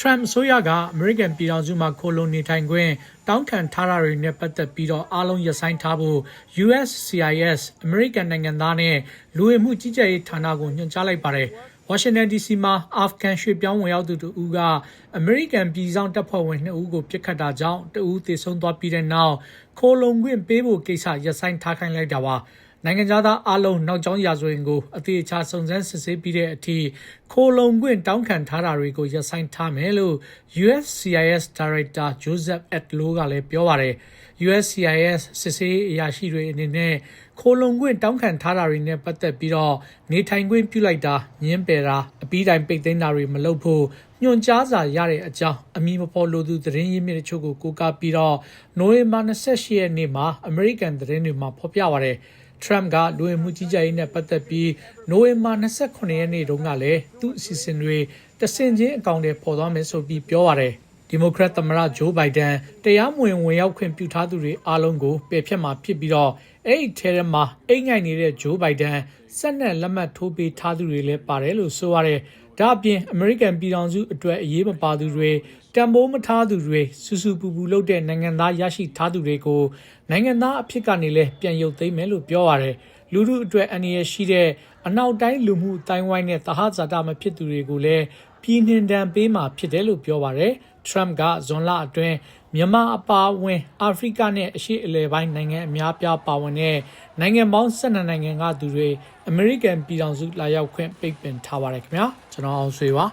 Trump အစိုးရကအမေရိကန်ပြည်ထောင်စုမှာခိုလုံနေထိုင်ခွင့်တောင်းခံထားတာတွေနဲ့ပတ်သက်ပြီးတော့အားလုံးရပ်ဆိုင်းထားဖို့ USCIS အမေရိကန်နိုင်ငံသားနဲ့လူဝင်မှုကြီးကြပ်ရေးဌာနကိုညွှန်ကြားလိုက်ပါတယ်။ Washington DC မှာအာဖဂန်ရွှေ့ပြောင်းဝင်ရောက်သူတူဦးကအမေရိကန်ပြည်ဆောင်တပ်ဖွဲ့ဝင်2ဦးကိုပြစ်ခတ်တာကြောင့်တဦးသေဆုံးသွားပြီးတဲ့နောက်ခိုလုံခွင့်ပေးဖို့ကိစ္စရပ်ဆိုင်းထားခိုင်းလိုက်တာပါ။ နိုင်ငံသားအလုံးနောက်ကျောင်းရာဇဝင်ကိုအသေးအချာစုံစမ်းစစ်ဆေးပြီးတဲ့အထိခိုလုံခွင့်တောင်းခံထားတာတွေကိုရပ်ဆိုင်းထားမယ်လို့ USCIS Director Joseph Atlo ကလည်းပြောပါတယ်။ USCIS စစ်ဆေးရေးအရာရှိတွေအနေနဲ့ခိုလုံခွင့်တောင်းခံထားတာတွေနဲ့ပတ်သက်ပြီးတော့နေထိုင်ခွင့်ပြုလိုက်တာညင်းပယ်တာအပြီးတိုင်ပိတ်သိမ်းတာတွေမလုပ်ဖို့ညွှန်ကြားစာရတဲ့အကြောင်းအမည်မဖော်လိုသူသတင်းရင်းမြစ်တချို့ကိုကိုးကားပြီးတော့နိုဝင်ဘာ28ရက်နေ့မှာအမေရိကန်သတင်းတွေမှာဖော်ပြပါရတယ်။ Trump ကလူဝင်မှုကြီးကြပ်ရေးနဲ့ပတ်သက်ပြီးနိုဝင်ဘာ28ရက်နေ့တုန်းကလည်းသူ့အစီအစဉ်တွေတဆင်ချင်းအကောင့်တွေပေါ်သွားမယ်ဆိုပြီးပြောပါတယ်။ ဒီမိုကရက်သမ္မတဂျိုးဘိုင်ဒန်တရားမဝင်ဝင်ရောက်ခွင့်ပြုထားသူတွေအားလုံးကိုပယ်ဖျက်မှာဖြစ်ပြီးတော့အဲ့ဒီထဲမှာအိတ်ငိုက်နေတဲ့ဂျိုးဘိုင်ဒန်ဆက်နက်လက်မှတ်ထိုးပေးထားသူတွေလည်းပါတယ်လို့ဆိုရတယ်။ဒါအပြင်အမေရိကန်ပြည်ထောင်စုအတွက်အရေးမပါသူတွေတံပိုးမထားသူတွေစူးစူးပူပူလုပ်တဲ့နိုင်ငံသားရရှိထားသူတွေကိုနိုင်ငံသားအဖြစ်ကနေလည်းပြန်ရုပ်သိမ်းမယ်လို့ပြောရတယ်။လူမှုအတွက်အန္တရာယ်ရှိတဲ့အနောက်တိုင်းလူမှုအတိုင်းဝိုင်းနဲ့တဟဇာတမဖြစ်သူတွေကိုလည်း ပြည်နှင်ဒဏ်ပေးမှာဖြစ်တယ်လို့ပြောပါတယ်။ Trump ကဇွန်လအတွင်းမြန်မာအပါအဝင်အာဖရိကနဲ့အရှေ့အလယ်ပိုင်းနိုင်ငံအများပြားပါဝင်တဲ့နိုင်ငံပေါင်း12နိုင်ငံကသူတွေအမေရိကန်ပြည်ထောင်စုလာရောက်ခွင့်ပိတ်ပင်ထားပါတယ်ခင်ဗျာကျွန်တော်အောင်ဆွေပါ